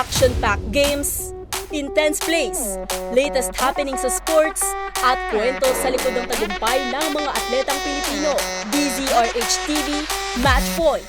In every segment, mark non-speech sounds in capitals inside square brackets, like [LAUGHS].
action-packed games, intense plays, latest happenings sa sports, at kwento sa likod ng tagumpay ng mga atletang Pilipino. DZRH TV, Match Point.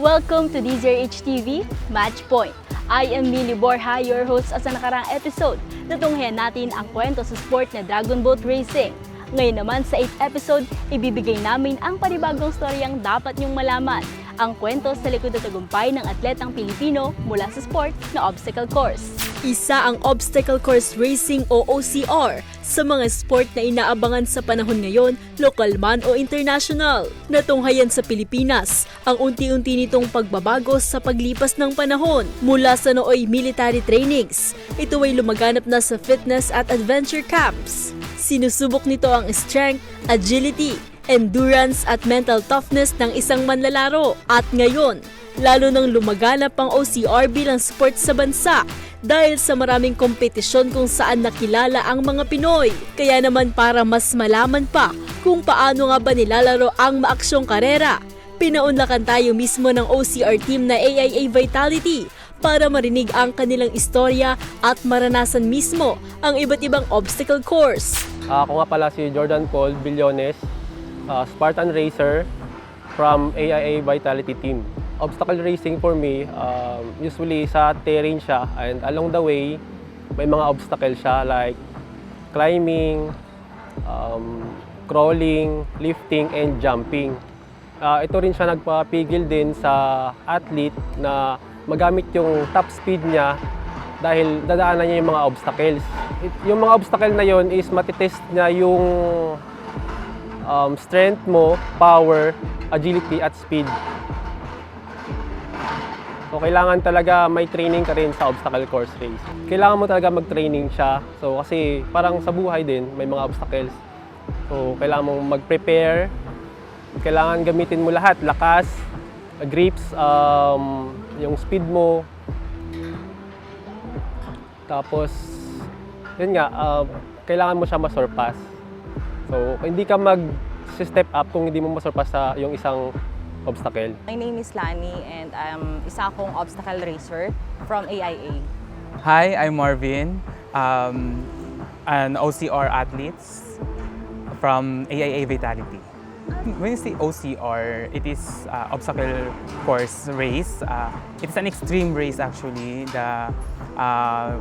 Welcome to DZRH TV, Match Point. I am Millie Borja, your host sa nakarang episode. Natunghayan natin ang kwento sa sport na Dragon Boat Racing. Ngayon naman sa 8th episode, ibibigay namin ang panibagong storyang dapat niyong malaman. Ang kwento sa likod ng tagumpay ng atletang Pilipino mula sa sport na obstacle course. Isa ang obstacle course racing o OCR sa mga sport na inaabangan sa panahon ngayon, lokal man o international. Natunghayan sa Pilipinas ang unti-unti nitong pagbabago sa paglipas ng panahon. Mula sa nooy military trainings, ito ay lumaganap na sa fitness at adventure camps. Sinusubok nito ang strength, agility, endurance at mental toughness ng isang manlalaro. At ngayon, lalo nang lumaganap ang OCR bilang sport sa bansa dahil sa maraming kompetisyon kung saan nakilala ang mga Pinoy. Kaya naman para mas malaman pa kung paano nga ba nilalaro ang maaksyong karera, pinaunlakan tayo mismo ng OCR team na AIA Vitality para marinig ang kanilang istorya at maranasan mismo ang iba't ibang obstacle course. Ah, Ako nga pala si Jordan Paul Billones, ah, Spartan Racer from AIA Vitality Team. Obstacle racing for me, um, usually sa terrain siya and along the way, may mga obstacle siya like climbing, um, crawling, lifting, and jumping. Ah, ito rin siya nagpapigil din sa athlete na magamit yung top speed niya dahil dadaanan niya yung mga obstacles. It- yung mga obstacle na yon is matitest niya yung um, strength mo, power, agility, at speed. So, kailangan talaga may training ka rin sa obstacle course race. Kailangan mo talaga mag-training siya. So, kasi parang sa buhay din, may mga obstacles. So, kailangan mong mag-prepare. Kailangan gamitin mo lahat. Lakas, grips, um, yung speed mo. Tapos, yun nga, uh, kailangan mo siya masurpass. So, hindi ka mag-step up kung hindi mo masurpass sa yung isang obstacle. My name is Lani and I'm isa akong obstacle racer from AIA. Hi, I'm Marvin, um, an OCR athlete from AIA Vitality. When you say OCR, it is uh, obstacle course race. Uh, it is an extreme race actually. The uh,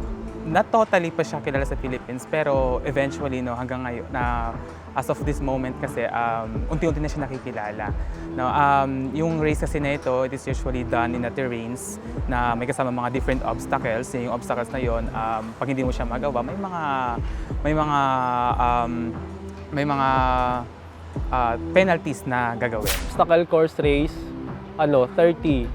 not totally pa siya kilala sa Philippines pero eventually no hanggang ngayon na as of this moment kasi um, unti-unti na siya nakikilala. No, um, yung race kasi na ito, it is usually done in the terrains na may kasama mga different obstacles. Yung obstacles na yon, um, pag hindi mo siya magawa, may mga may mga um, may mga uh, penalties na gagawin. obstacle course race, ano, 30.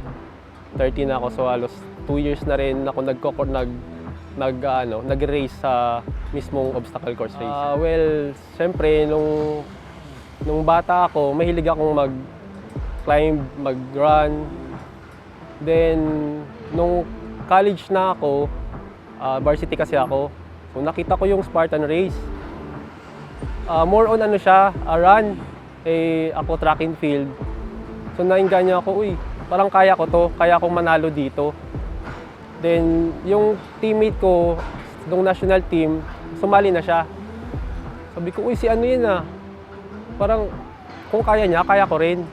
30 na ako, so halos 2 years na rin ako nagko nag nag ano, nag-race sa mismong obstacle course race. Ah, well, syempre nung nung bata ako, mahilig akong mag climb, mag-run. Then nung college na ako, ah, varsity kasi ako. So nakita ko yung Spartan race. Ah, more on ano siya, a run. Eh, ako track and field. So nainggan niya ako, uy, parang kaya ko to, kaya akong manalo dito. Then, yung teammate ko, nung national team, sumali na siya. Sabi ko, uy, si ano yun ah. Parang, kung kaya niya, kaya ko rin.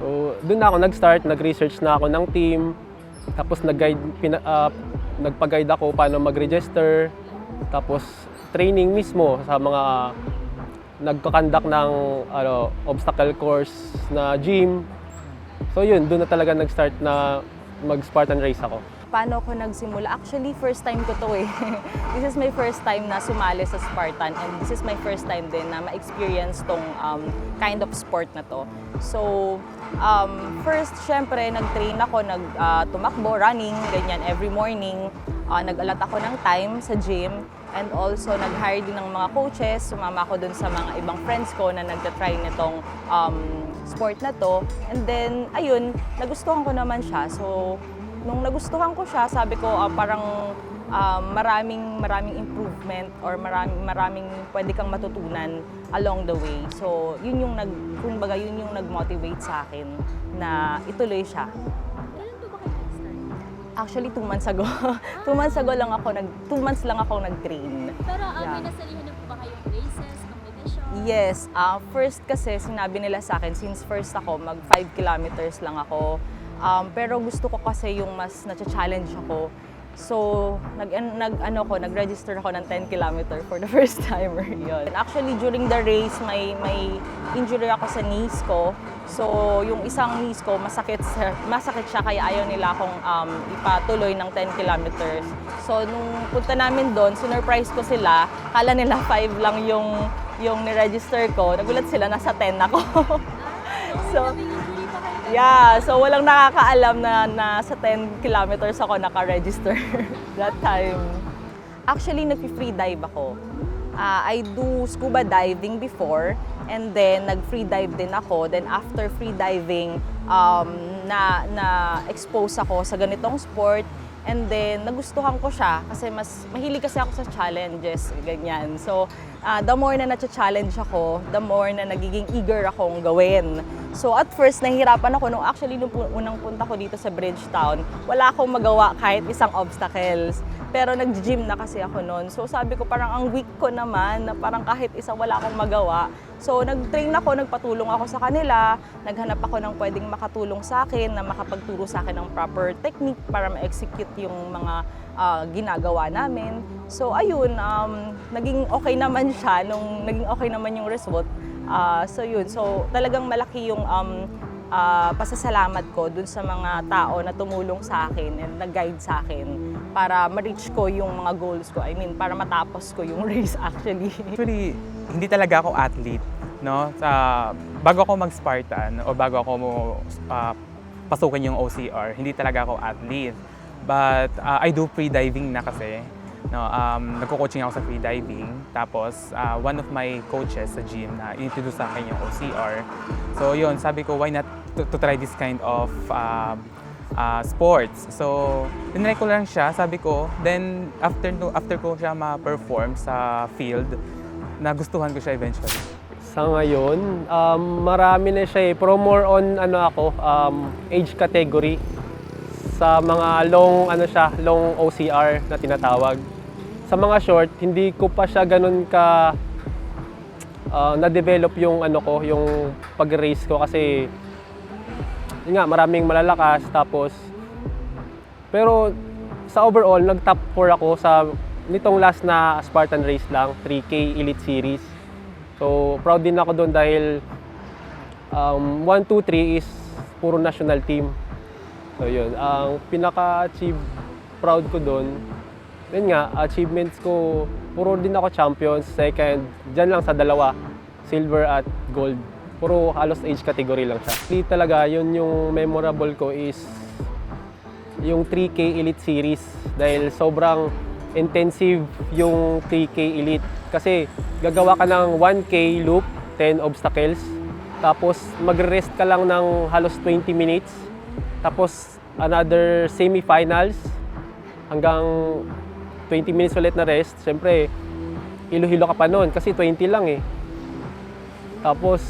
So, doon na ako nag-start, nag-research na ako ng team. Tapos nag-guide, pina, ah, nagpa-guide ako paano mag-register. Tapos training mismo sa mga nagkakandak ng ano, obstacle course na gym. So yun, doon na talaga nag-start na mag-Spartan race ako. Paano ako nagsimula? Actually, first time ko to eh. [LAUGHS] this is my first time na sumali sa Spartan and this is my first time din na ma-experience tong um, kind of sport na to. So, um, first, syempre, nag-train ako, nag, ah, tumakbo, running, ganyan, every morning. Ah, nag-alat ako ng time sa gym and also nag-hire din ng mga coaches. Sumama ako dun sa mga ibang friends ko na nagtatry nitong um, sport na to. And then, ayun, nagustuhan ko naman siya. So, nung nagustuhan ko siya, sabi ko ah, parang um, maraming maraming improvement or maraming maraming pwede kang matutunan along the way. So, yun yung nag kumbaga yun yung nag-motivate sa akin na ituloy siya. Actually, two months ago. [LAUGHS] two months ago lang ako nag two months lang ako nag-train. Pero um, Yeah. may nasalihan na po ba kayong races, competition? Yes, ah first kasi sinabi nila sa akin since first ako mag 5 kilometers lang ako. Um, pero gusto ko kasi yung mas na-challenge ako. So, nag, nag ano ko, nag-register ako ng 10 kilometer for the [LAUGHS] first timer. Yun. Actually, during the race, may may injury ako sa knees ko. So, yung isang knees ko, masakit, sa- masakit siya kaya ayaw nila akong um, ipatuloy ng 10 kilometers. So, nung punta namin doon, sinurprise ko sila. Kala nila 5 lang yung yung ni-register ko. Nagulat sila, nasa 10 ako. [LAUGHS] so? Yeah, so walang nakakaalam na nasa 10 kilometers ako naka-register [LAUGHS] that time. Actually, nag-free dive ako. Ah, I do scuba diving before and then nag-free dive din ako. Then after free diving, um, na, na expose ako sa ganitong sport and then nagustuhan ko siya kasi mas mahilig kasi ako sa challenges, ganyan. So, ah, the more na na-challenge ako, the more na nagiging eager akong gawin. So at first, nahihirapan ako. Nung actually, nung unang punta ko dito sa Bridgetown, wala akong magawa kahit isang obstacles. Pero nag-gym na kasi ako noon. So sabi ko parang ang weak ko naman, na parang kahit isa wala akong magawa. So nag-train ako, nagpatulong ako sa kanila, naghanap ako ng pwedeng makatulong sa akin, na makapagturo sa akin ng proper technique para ma-execute yung mga ah, ginagawa namin. So ayun, um, naging okay naman siya nung naging okay naman yung result. Ah, so yun, so talagang malaki yung um, ah, pasasalamat ko dun sa mga tao na tumulong sa akin and nag-guide sa akin para ma-reach ko yung mga goals ko. I mean, para matapos ko yung [LAUGHS] race actually. Actually, hindi talaga ako athlete, no? Sa bago ako mag-Spartan o bago ako mo ah, pasukin yung OCR, hindi talaga ako athlete. But ah, I do free diving na kasi. No, um, nagko-coaching ako sa free diving. Tapos, ah, one of my coaches sa gym na introduce sa akin yung OCR. So, yun, sabi ko, why not to, to try this kind of um, ah, sports. So, tinry ko lang siya, sabi ko, then after, no- after ko siya ma-perform sa field, nagustuhan ko siya eventually. Sa ngayon, um, marami na siya eh. Pero more on ano ako, um, age category. Sa mga long ano siya, long OCR na tinatawag. Sa mga short, hindi ko pa siya ganun ka uh, na-develop yung ano ko, yung pag-race ko kasi yun nga, maraming malalakas tapos pero sa overall, nag-top 4 ako sa nitong last na Spartan race lang, 3K Elite Series. So, proud din ako doon dahil um, 1, 2, 3 is puro national team. So, yun. Ang pinaka-achieve proud ko doon, yun nga, achievements ko, puro din ako champions, second, dyan lang sa dalawa, silver at gold. Puro halos age category lang siya. Hindi talaga, yun yung memorable ko is yung 3K Elite Series dahil sobrang intensive yung 3K Elite. Kasi gagawa ka ng 1K loop, 10 obstacles, tapos magre-rest ka lang ng halos 20 minutes, tapos another semi-finals hanggang 20 minutes ulit na rest. Siyempre, hilo-hilo ka pa noon kasi 20 lang eh. Tapos,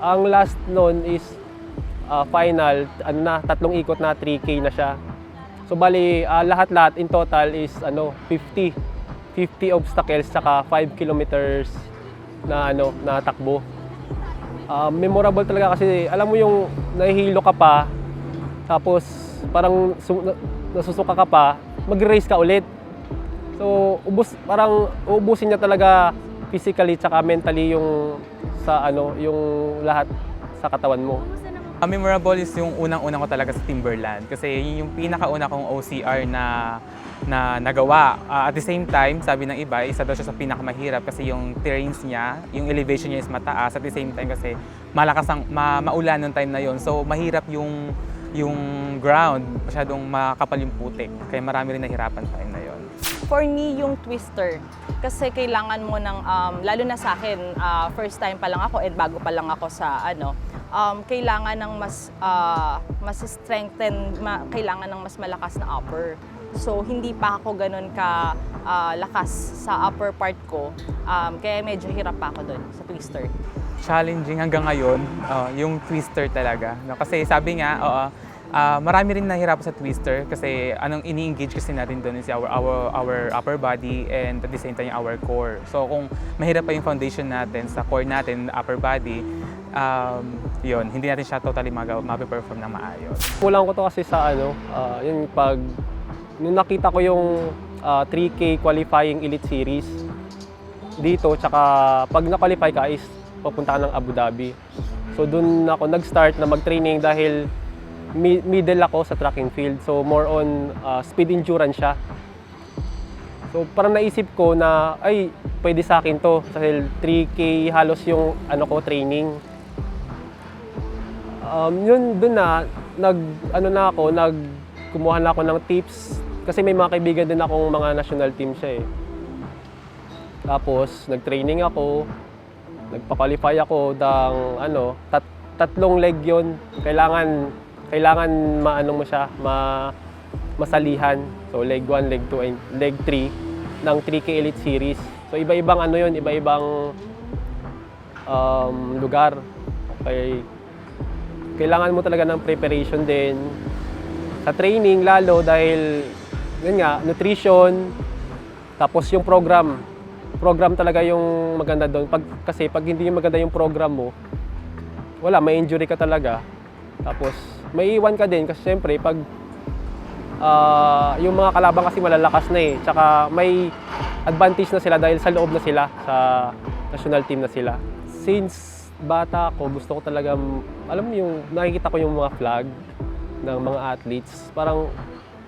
ang last noon is ah, final, ano na, tatlong ikot na 3K na siya. So bali, ah, lahat-lahat in total is ano, 50. 50 obstacles saka 5 kilometers na ano, na takbo. Ah, memorable talaga kasi alam mo yung nahihilo ka pa tapos parang su- na- nasusuka ka pa, mag-race ka ulit. So, ubus parang uubusin niya talaga physically tsaka mentally yung sa ano, yung lahat sa katawan mo. Ang memorable is yung unang-una ko talaga sa Timberland kasi yun yung pinakauna kong OCR na na nagawa. Ah, at the same time, sabi ng iba, isa daw siya sa pinakamahirap kasi yung terrains niya, yung elevation niya is mataas. At the same time kasi malakas ang ma, maulan nung time na yon. So mahirap yung yung ground, masyadong makapal yung putik. Kaya marami rin nahirapan time na yon. For me, yung twister. Kasi kailangan mo ng, um, lalo na sa akin, ah, first time pa lang ako and bago pa lang ako sa ano, um, kailangan ng mas, ah, mas strengthen, ma- kailangan ng mas malakas na upper. So, hindi pa ako ganun ka ah, lakas sa upper part ko. Um, kaya medyo hirap pa ako doon sa twister. challenging hanggang ngayon, uh, yung twister talaga. No? Kasi sabi nga, oo, Ah, marami rin nahirapan sa twister kasi anong ini-engage kasi natin doon is our, our, our upper body and at the same time our core. So kung mahirap pa yung foundation natin sa core natin, upper body, um, yun, hindi natin siya totally magaw, mape-perform na maayos. Kulang ko to kasi sa ano, ah, yun pag nung nakita ko yung ah, 3K qualifying Elite Series dito, tsaka pag na-qualify ka is papunta ka ng Abu Dhabi. So doon ako nag-start na mag-training dahil middle ako sa track and field. So more on ah, speed endurance siya. So parang naisip ko na ay pwede sa akin to dahil 3K halos yung ano ko training. Um, yun doon na nag ano na ako nag kumuha na ako ng tips kasi may mga kaibigan din akong mga national team siya eh. Tapos nag-training ako, nagpa-qualify ako ng ano, tat- tatlong leg yun. Kailangan kailangan maano mo siya, ma masalihan. So leg 1, leg 2, and leg 3 ng 3K Elite Series. So iba-ibang ano yun, iba-ibang um, lugar. Okay. Kailangan mo talaga ng preparation din. Sa training lalo dahil yun nga, nutrition, tapos yung program. Program talaga yung maganda doon. Pag, kasi pag hindi maganda yung program mo, wala, may injury ka talaga. Tapos may iwan ka din kasi syempre pag ah, yung mga kalaban kasi malalakas na eh. Tsaka may advantage na sila dahil sa loob na sila, sa national team na sila. Since bata ako, gusto ko talaga, alam mo yung nakikita ko yung mga flag ng mga athletes. Parang,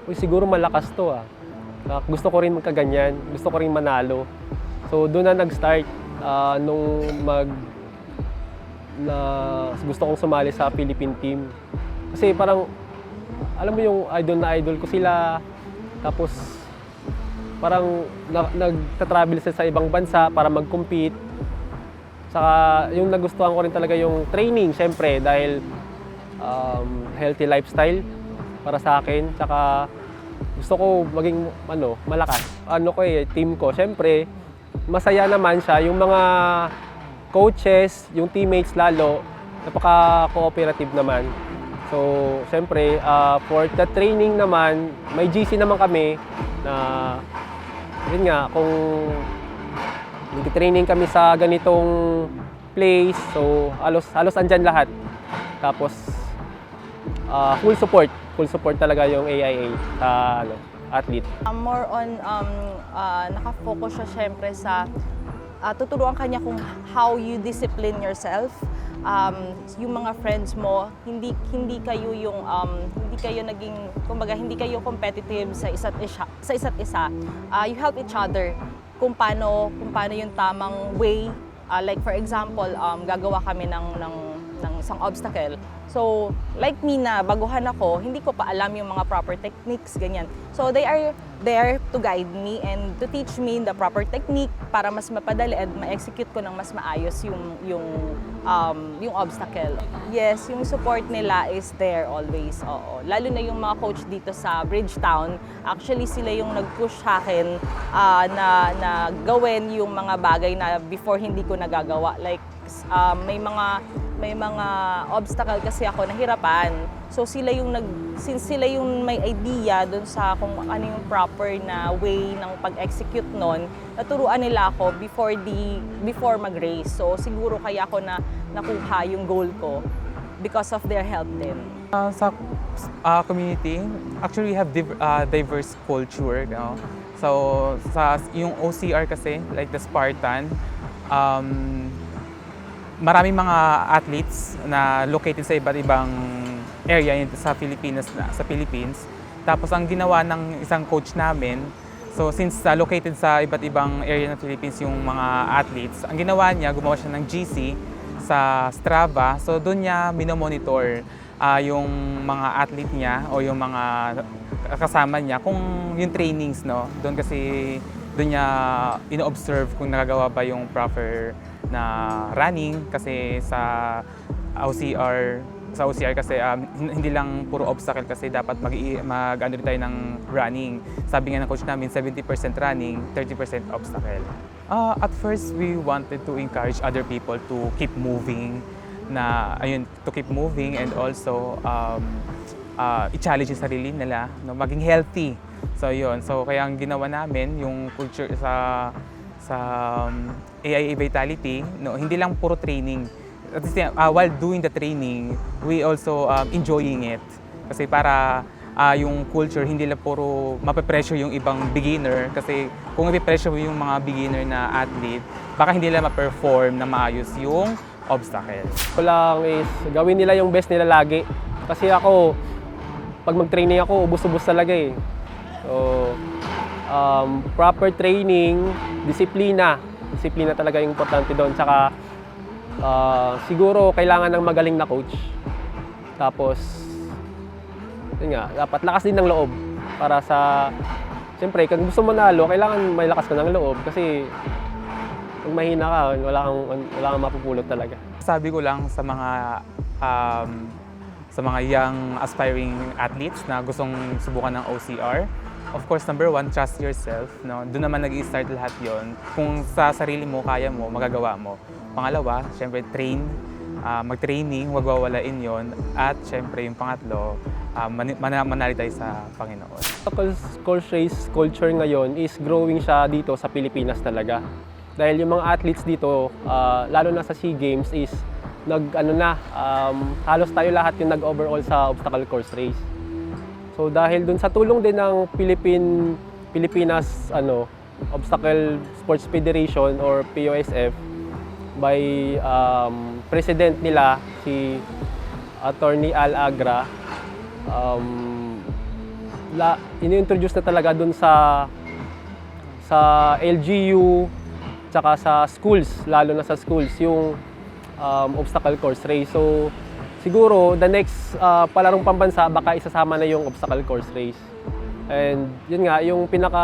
uy, siguro malakas to ah. Ah, gusto ko rin magkaganyan, gusto ko rin manalo. So doon na nag-start ah, nung mag na gusto kong sumali sa Philippine team. Kasi parang alam mo yung idol na idol ko sila. Tapos parang na, nagta-travel sila sa ibang bansa para mag-compete. Saka yung nagustuhan ko rin talaga yung training, syempre, dahil um, healthy lifestyle para sa akin. Saka gusto ko maging ano, malakas. Ano ko eh, team ko. Syempre, masaya naman siya. Yung mga coaches, yung teammates lalo, napaka-cooperative naman. So, syempre, ah, for the training naman, may GC naman kami na, yun nga, kung nag-training kami sa ganitong place, so halos, halos andyan lahat. Tapos, ah, full support, full support talaga yung AIA sa ano, athlete. Um, more on, um, uh, nakafocus siya syempre sa uh, tuturuan kanya kung how you discipline yourself. Um, yung mga friends mo, hindi hindi kayo yung um, hindi kayo naging kumbaga hindi kayo competitive sa isa't isa, sa isa't isa. Uh, you help each other kung paano kung paano yung tamang way Uh, like for example, um, gagawa kami ng, ng, ng isang obstacle. So, like me na baguhan ako, hindi ko pa alam yung mga proper techniques, ganyan. So, they are there to guide me and to teach me the proper technique para mas mapadali at ma-execute ko ng mas maayos yung, yung, um, yung obstacle. Yes, yung support nila is there always, oo. Lalo na yung mga coach dito sa Bridgetown, actually sila yung nag-push sa akin ah, na, na gawin yung mga bagay na before hindi ko nagagawa. Like, um, may mga may mga obstacle kasi ako nahirapan. So sila yung nag since sila yung may idea doon sa kung ano yung proper na way ng pag-execute noon, naturuan nila ako before the before mag-race. So siguro kaya ako na nakuha yung goal ko because of their help din. Uh, sa uh, community, actually we have div- uh, diverse culture. No? So, sa yung OCR kasi, like the Spartan, um, maraming mga athletes na located sa iba't ibang area sa Pilipinas na, sa Philippines. Tapos ang ginawa ng isang coach namin, so since uh, located sa iba't ibang area ng Philippines yung mga athletes, ang ginawa niya, gumawa siya ng GC sa Strava. So doon niya minomonitor ah, yung mga athlete niya o yung mga kasama niya kung yung trainings no. Doon kasi doon niya ino-observe kung nagagawa ba yung proper na running kasi sa OCR sa OCR kasi um, hin- hindi lang puro obstacle kasi dapat mag, mag ano tayo ng running. Sabi nga ng coach namin 70% running, 30% obstacle. Ah, at first we wanted to encourage other people to keep moving na ayun to keep moving and also um, ah, i-challenge yung sarili nila, no, maging healthy. So yun, so kaya ang ginawa namin yung culture sa sa um, AIA Vitality, no, hindi lang puro training. At the ah, while doing the training, we also um, enjoying it. Kasi para ah, yung culture, hindi lang puro mape-pressure yung ibang beginner. Kasi kung ipe-pressure mo yung mga beginner na athlete, baka hindi nila ma-perform na maayos yung obstacles. Ko lang is gawin nila yung best nila lagi. Kasi ako, pag mag-training ako, ubus-ubus talaga eh. So, um, proper training, disiplina. Disiplina talaga yung importante doon. Tsaka, ah, siguro kailangan ng magaling na coach. Tapos, yun nga, dapat lakas din ng loob para sa Siyempre, kung gusto manalo, kailangan may lakas ka ng loob kasi pag mahina ka, wala kang, wala kang mapupulot talaga. Sabi ko lang sa mga um, sa mga young aspiring athletes na gustong subukan ng OCR, of course, number one, trust yourself. No? Doon naman nag start lahat yon. Kung sa sarili mo, kaya mo, magagawa mo. Pangalawa, syempre, train. ah, mag-training, wag wawalain yon. At syempre, yung pangatlo, uh, man- man- manali tayo sa Panginoon. Local course race culture ngayon is growing siya dito sa Pilipinas talaga. Dahil yung mga athletes dito, ah, lalo na sa SEA Games is nag ano na, um, halos tayo lahat yung nag-overall sa obstacle course race. So dahil dun sa tulong din ng Philippine Pilipinas ano Obstacle Sports Federation or POSF by um, president nila si Attorney Al Agra um, la, ini-introduce na talaga dun sa sa LGU tsaka sa schools, lalo na sa schools, yung um, obstacle course race. So, siguro, the next uh, palarong pambansa, baka isasama na yung obstacle course race. And yun nga, yung pinaka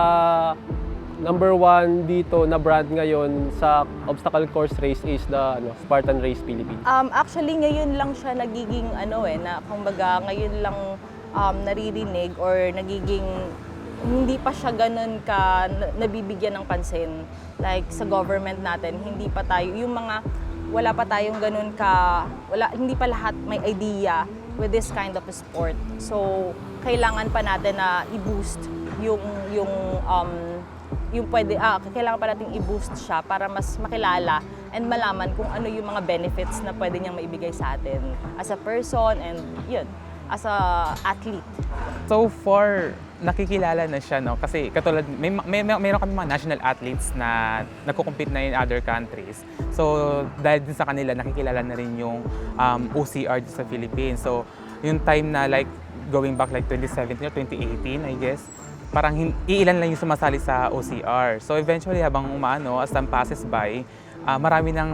number one dito na brand ngayon sa obstacle course race is the ano, Spartan Race Philippines. Um, actually, ngayon lang siya nagiging ano eh, na kumbaga ngayon lang um, naririnig or nagiging hindi pa siya ganun ka na- nabibigyan ng pansin. Like sa government natin, hindi pa tayo, yung mga wala pa tayong ganun ka, wala, hindi pa lahat may idea with this kind of sport. So, kailangan pa natin na i-boost yung, yung, um, yung pwede, ah, kailangan pa natin i-boost siya para mas makilala and malaman kung ano yung mga benefits na pwede niyang maibigay sa atin as a person and yun, as a athlete. So far, nakikilala na siya, no? Kasi katulad, may, may, may, meron kami mga national athletes na nagko-compete na in other countries. So, dahil din sa kanila, nakikilala na rin yung um, OCR sa Philippines. So, yung time na like, going back like 2017 or 2018, I guess, parang iilan lang yung sumasali sa OCR. So, eventually, habang umaano, as time passes by, ah, marami nang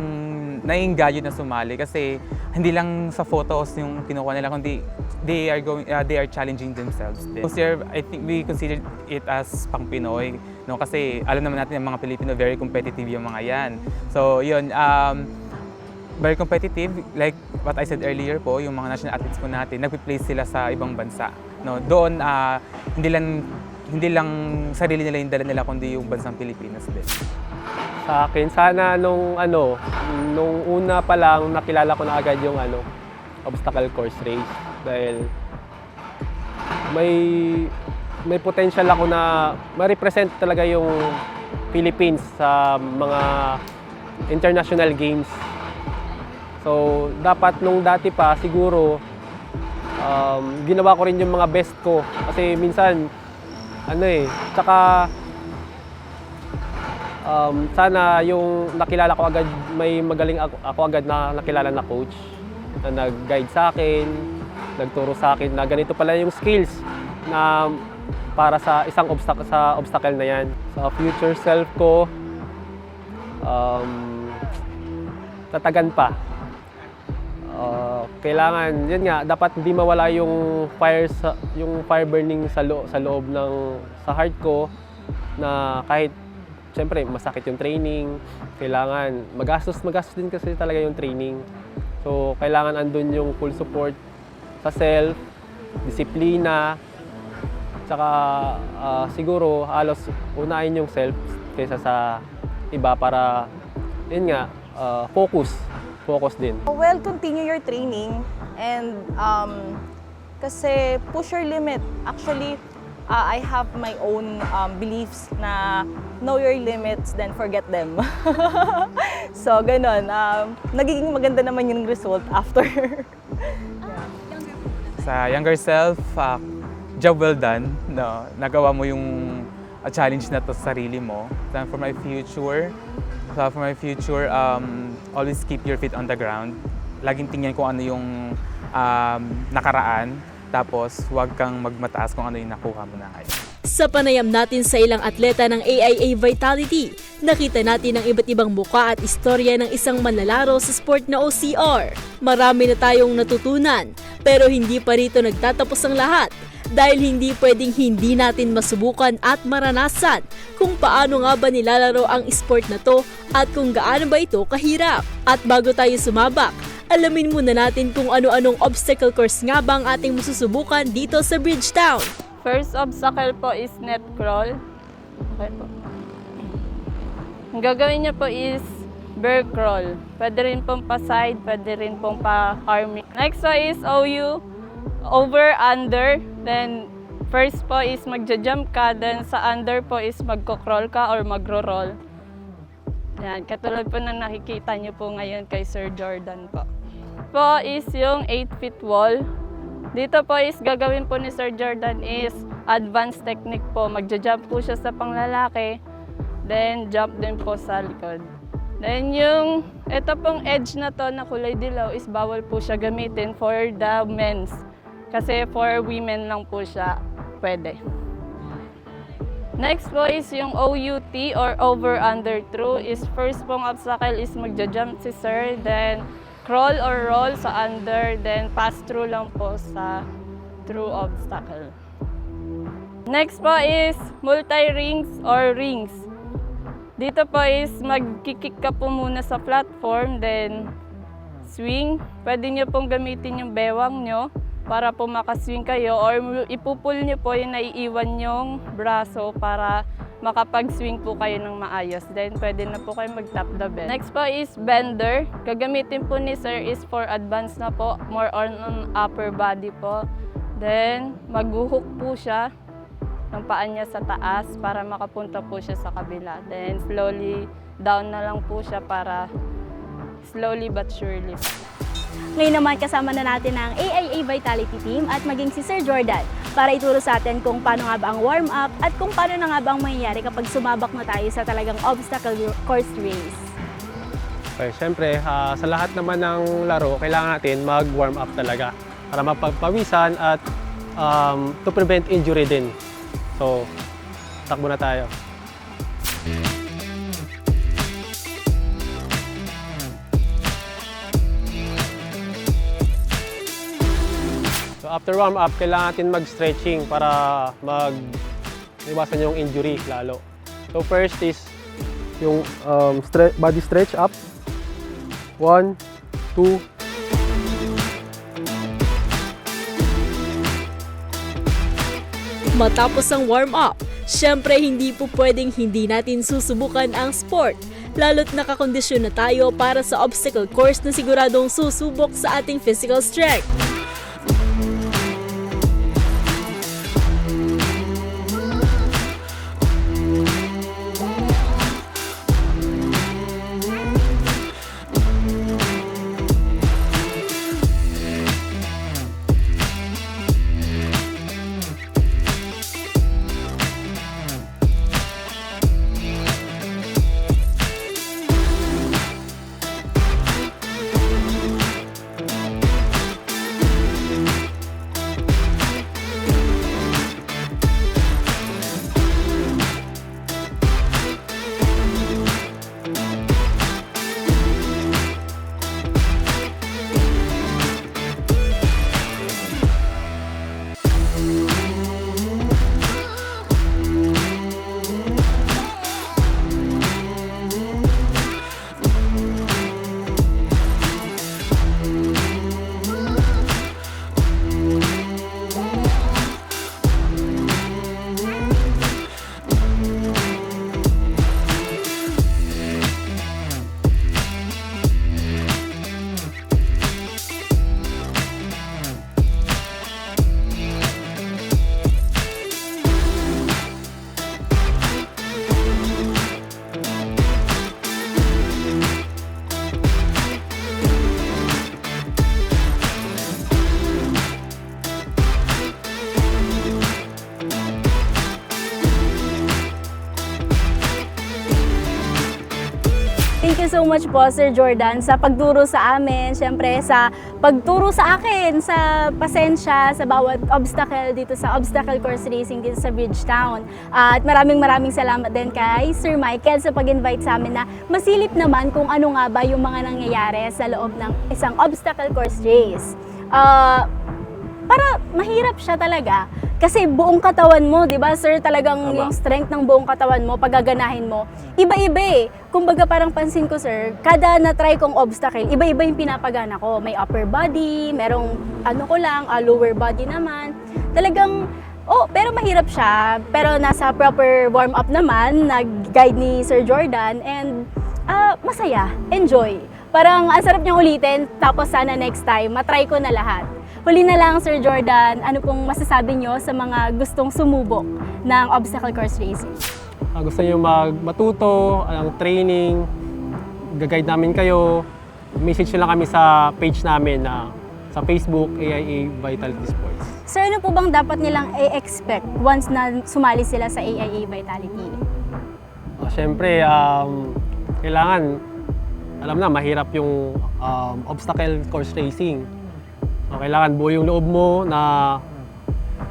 naiingayo na sumali kasi hindi lang sa photos yung kinukuha nila kundi they are going ah, they are challenging themselves din. OCR, I think we consider it as pang Pinoy no kasi alam naman natin yung mga Pilipino very competitive yung mga yan. So yun um, very competitive like what I said earlier po yung mga national athletes po natin nagpi-place sila sa ibang bansa no doon ah, hindi lang hindi lang sarili nila yung dala nila kundi yung bansang Pilipinas din. Sa akin, sana nung ano, nung una pa lang nakilala ko na agad yung ano, obstacle course race dahil may may potential ako na ma-represent talaga yung Philippines sa mga international games. So, dapat nung dati pa siguro um, ginawa ko rin yung mga best ko kasi minsan ano eh, tsaka um, sana yung nakilala ko agad, may magaling ako, ako agad na nakilala na coach na nag-guide sa akin, nagturo sa akin na ganito pala yung skills na para sa isang obstacle sa obstacle na yan. Sa future self ko, um, tatagan pa. Uh, kailangan, yun nga, dapat hindi mawala yung fire sa, yung fire burning sa, lo, sa loob ng sa heart ko na kahit Siyempre, masakit yung training. Kailangan, magastos, magastos din kasi talaga yung training. So, kailangan andun yung full support sa self, disiplina, tsaka ah, siguro halos unahin yung self kaysa sa iba para, yun nga, ah, focus. Focus din. Well, continue your training and um, Kasi push your limit. Actually, uh, I have my own um, beliefs na know your limits, then forget them. [LAUGHS] so, ganun. Um, nagiging maganda naman yung result after. [LAUGHS] Sa younger self, ah, job well done. No, nagawa mo yung ah, challenge na to sa sarili mo. Then for my future, so for my future, um, always keep your feet on the ground. Laging tingnan kung ano yung um, nakaraan. Tapos, huwag kang magmataas kung ano yung nakuha mo na ngayon. Sa panayam natin sa ilang atleta ng AIA Vitality, nakita natin ang iba't ibang muka at istorya ng isang manlalaro sa sport na OCR. Marami na tayong natutunan, pero hindi pa rito nagtatapos ang lahat dahil hindi pwedeng hindi natin masubukan at maranasan kung paano nga ba nilalaro ang sport na to at kung gaano ba ito kahirap. At bago tayo sumabak, alamin muna natin kung ano-anong obstacle course nga ba ang ating masusubukan dito sa Bridgetown. First obstacle po is net crawl. Okay po. Ang gagawin niyo po is bear crawl. Pwede rin pong pa-side, pwede rin pong pa-army. Next po is OU, over, under. Then, first po is magja-jump ka. Then, sa under po is magko-crawl ka or magro-roll. Yan, katulad po na nakikita niyo po ngayon kay Sir Jordan po. Po is yung 8 feet wall. Dito po is gagawin po ni Sir Jordan is advanced technique po. Magja-jump po siya sa panglalaki, then jump din po sa likod. Then yung, ito pong edge na to na kulay dilaw is bawal po siya gamitin for the men's. Kasi for women lang po siya pwede. Next po is yung OUT or over under through is first pong obstacle is magja-jump si sir, then crawl or roll sa under, then pass through lang po sa through obstacle. Next po is multi-rings or rings. Dito po is magkikik ka po muna sa platform, then swing. Pwede nyo pong gamitin yung bewang nyo para po makaswing kayo or ipupul nyo po yung naiiwan yung braso para makapag-swing po kayo ng maayos. Then, pwede na po kayo mag-tap the bell. Next po is bender. Gagamitin po ni sir is for advance na po, more on, on upper body po. Then, mag-hook po siya ng paa niya sa taas para makapunta po siya sa kabila. Then, slowly down na lang po siya para slowly but surely. Ngayon naman kasama na natin ang AIA Vitality Team at maging si Sir Jordan para ituro sa atin kung paano nga ba ang warm-up at kung paano na nga ba ang mangyayari kapag sumabak na tayo sa talagang obstacle course race. Okay, syempre, ah, sa lahat naman ng laro, kailangan natin mag-warm up talaga para mapagpawisan at um, to prevent injury din. So, takbo na tayo. After warm up, kailangan natin mag-stretching para mag iwasan yung injury lalo. So, first is yung um, stre- body stretch up. One, two, Matapos ang warm-up, syempre hindi po pwedeng hindi natin susubukan ang sport. Lalo't nakakondisyon na tayo para sa obstacle course na siguradong susubok sa ating physical strength. So much po, Sir Jordan, sa pagturo sa amin, syempre sa pagturo sa akin, sa pasensya, sa bawat obstacle dito sa obstacle course racing dito sa Bridgetown. at maraming maraming salamat din kay Sir Michael sa pag-invite sa amin na masilip naman kung ano nga ba yung mga nangyayari sa loob ng isang obstacle course race. Ah, para mahirap siya talaga. Kasi buong katawan mo, di ba sir, talagang Tama. yung strength ng buong katawan mo, pagaganahin mo, iba-iba eh. Kumbaga parang pansin ko sir, kada na-try kong obstacle, iba-iba yung pinapagana ko. May upper body, merong ano ko lang, ah, lower body naman. Talagang, oh, pero mahirap siya. Pero nasa proper warm-up naman, nag-guide ni Sir Jordan, and ah, masaya, enjoy. Parang ang sarap niyang ulitin, tapos sana next time, matry ko na lahat. Huli na lang, Sir Jordan, ano pong masasabi niyo sa mga gustong sumubok ng obstacle course racing? Ah, gusto niyo mag matuto, ang training, gagayad namin kayo, message nyo lang kami sa page namin na sa Facebook, AIA Vitality Sports. Sir, ano po bang dapat nilang i-expect once na sumali sila sa AIA Vitality? Uh, Siyempre, um, kailangan, alam na, mahirap yung um, obstacle course racing. So, kailangan buo yung loob mo na,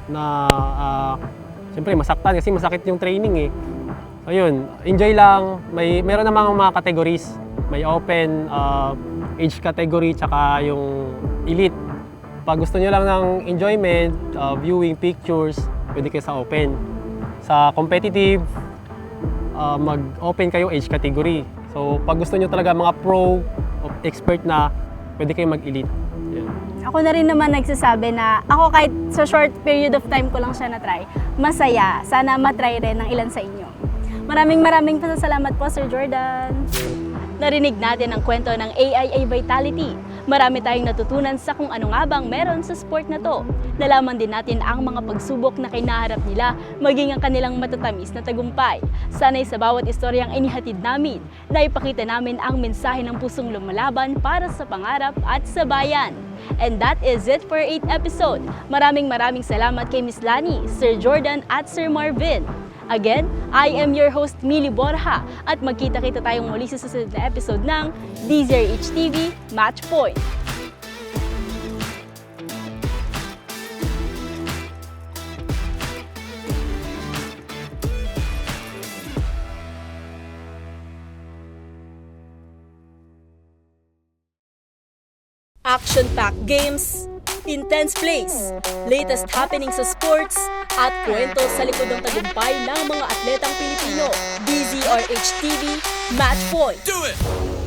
na uh, siyempre, masaktan kasi masakit yung training eh. So, yun, enjoy lang. May, meron namang mga categories. May open, uh, age category, tsaka yung elite. Pag gusto nyo lang ng enjoyment, uh, viewing pictures, pwede kayo sa open. Sa competitive, uh, mag-open kayo age category. So, pag gusto nyo talaga mga pro, expert na, pwede kayo mag-elite. Ako na rin naman nagsasabi na ako kahit sa short period of time ko lang siya na-try, masaya. Sana matry rin ng ilan sa inyo. Maraming maraming pasasalamat po, Sir Jordan. Narinig natin ang kwento ng AIA Vitality. Marami tayong natutunan sa kung ano nga bang meron sa sport na to. Nalaman din natin ang mga pagsubok na kinaharap nila, maging ang kanilang matatamis na tagumpay. Sana'y sa bawat istoryang inihatid namin, na ipakita namin ang mensahe ng pusong lumalaban para sa pangarap at sa bayan. And that is it for 8th episode. Maraming maraming salamat kay Miss Lani, Sir Jordan at Sir Marvin. Again, I am your host, Mili Borja, at magkita-kita tayong muli sa susunod na episode ng DZRH TV Match Point. Action-packed games, intense plays, latest happening sa sports, at kwento sa likod ng tagumpay ng mga atletang Pilipino. DZRH TV Match Point. Do it!